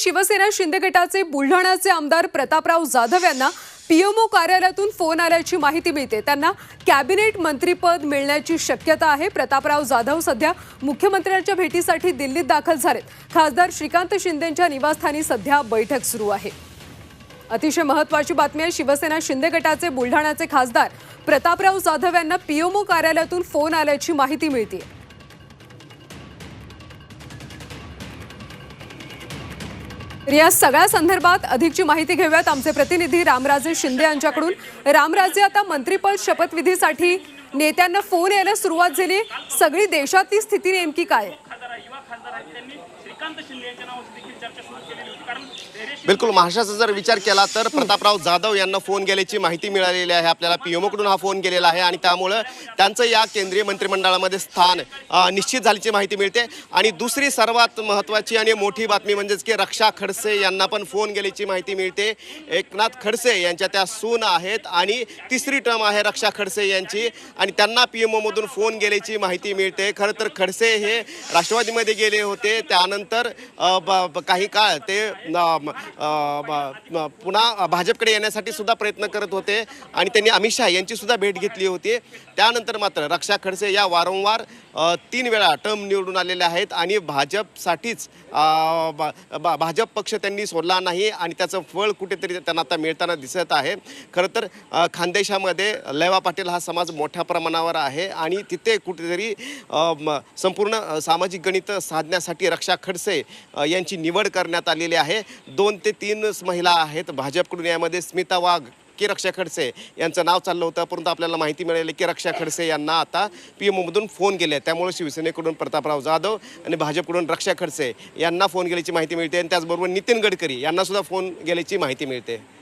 शिवसेना शिंदे गटाचे बुलढाण्याचे आमदार प्रतापराव जाधव यांना पीएमओ कार्यालयातून फोन आल्याची माहिती मिळते. त्यांना कॅबिनेट मंत्रीपद मिळण्याची शक्यता आहे. प्रतापराव जाधव सध्या मुख्यमंत्र्यांच्या भेटीसाठी दिल्लीत दाखल झालेत. खासदार श्रीकांत शिंदेंच्या निवासस्थानी सध्या बैठक सुरू आहे. अतिशय महत्वाची बातमी आहे. शिवसेना शिंदे गटाचे बुलढाण्याचे खासदार प्रतापराव जाधव यांना पीएमओ कार्यालयातून फोन आल्याची माहिती मिळते या सगळ्या संदर्भात अधिकची माहिती घेऊयात आमचे प्रतिनिधी रामराजे शिंदे यांच्याकडून रामराजे आता मंत्रिपद शपथविधीसाठी नेत्यांना फोन यायला सुरुवात झाली सगळी देशातली स्थिती नेमकी काय आहे? खासदार युवा खासदार आहेत त्यांनी श्रीकांत शिंदे यांच्या नावाची देखील चर्चा सुरू केलेली होती. कारण धैर्यशील बिलकुल महाराष्ट्राचा जर विचार केला तर प्रतापराव जाधव यांना फोन गेल्याची माहिती मिळालेली आहे. आपल्याला पीएमओकडून हा फोन गेलेला आहे आणि त्यामुळं त्यांचं या केंद्रीय मंत्रिमंडळामध्ये स्थान अ, निश्चित झाल्याची माहिती मिळते. आणि दुसरी सर्वात महत्त्वाची आणि मोठी बातमी म्हणजेच की रक्षा खडसे यांना पण फोन गेल्याची माहिती मिळते. एकनाथ खडसे यांच्या त्या सून आहेत आणि तिसरी टर्म आहे रक्षा खडसे यांची. आणि त्यांना पीएमओमधून फोन गेल्याची माहिती मिळते. खरं तर खडसे हे राष्ट्रवादीमध्ये गेले होते. त्यानंतर काही काळ ते पुन्हा भाजपकडे येण्यासाठी सुद्धा प्रयत्न करत होते आणि त्यांनी अमित शहा यांची सुद्धा भेट घेतली होती. त्यानंतर मात्र रक्षा खडसे या वारंवार तीन वेळा टर्म निवडून आलेल्या आहेत आणि भाजपसाठीच भाजप पक्ष त्यांनी सोडला नाही आणि त्याचं फळ कुठेतरी त्यांना आता मिळताना दिसत आहे. खरं तर खानदेशामध्ये लैवा पाटील हा समाज मोठ्या प्रमाणावर आहे आणि तिथे कुठेतरी संपूर्ण सामाजिक गणित साधण्यासाठी रक्षा खडसे यांची निवड करण्यात आलेली आहे. दोन ते तीन महिला आहेत भाजपकडून यामध्ये. स्मिता वाघ की. रक्षा खडसे यांचं नाव चाललं होतं. परंतु आपल्याला माहिती मिळाली की रक्षा खडसे यांना आता पी एमओमधून फोन गेले त्यामुळे शिवसेनेकडून प्रतापराव जाधव आणि भाजपकडून रक्षा खडसे यांना फोन गेल्याची माहिती मिळते. आणि त्याचबरोबर नितीन गडकरी यांनासुद्धा फोन गेल्याची माहिती मिळते.